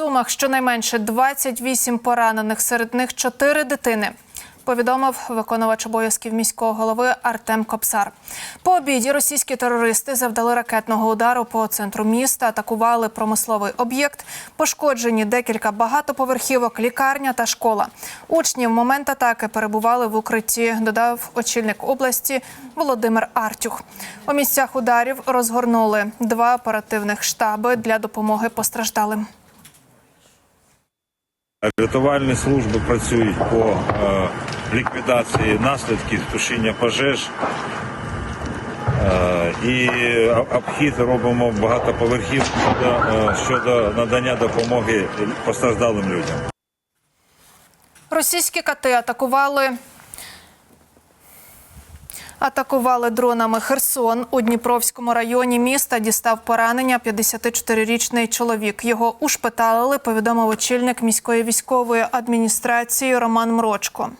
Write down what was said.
Сумах щонайменше 28 поранених, серед них 4 дитини. Повідомив виконувач обов'язків міського голови Артем Копсар. По обіді російські терористи завдали ракетного удару по центру міста, атакували промисловий об'єкт. Пошкоджені декілька багатоповерхівок, лікарня та школа. Учні в момент атаки перебували в укритті. Додав очільник області Володимир Артюх. У місцях ударів розгорнули два оперативних штаби для допомоги постраждалим. Рятувальні служби працюють по е, ліквідації наслідків тушіння пожеж. Е, і обхід робимо багатоповерхів щодо, е, щодо надання допомоги постраждалим людям. Російські кати атакували. Атакували дронами Херсон у Дніпровському районі міста. Дістав поранення 54-річний чоловік. Його ушпиталили, повідомив очільник міської військової адміністрації Роман Мрочко.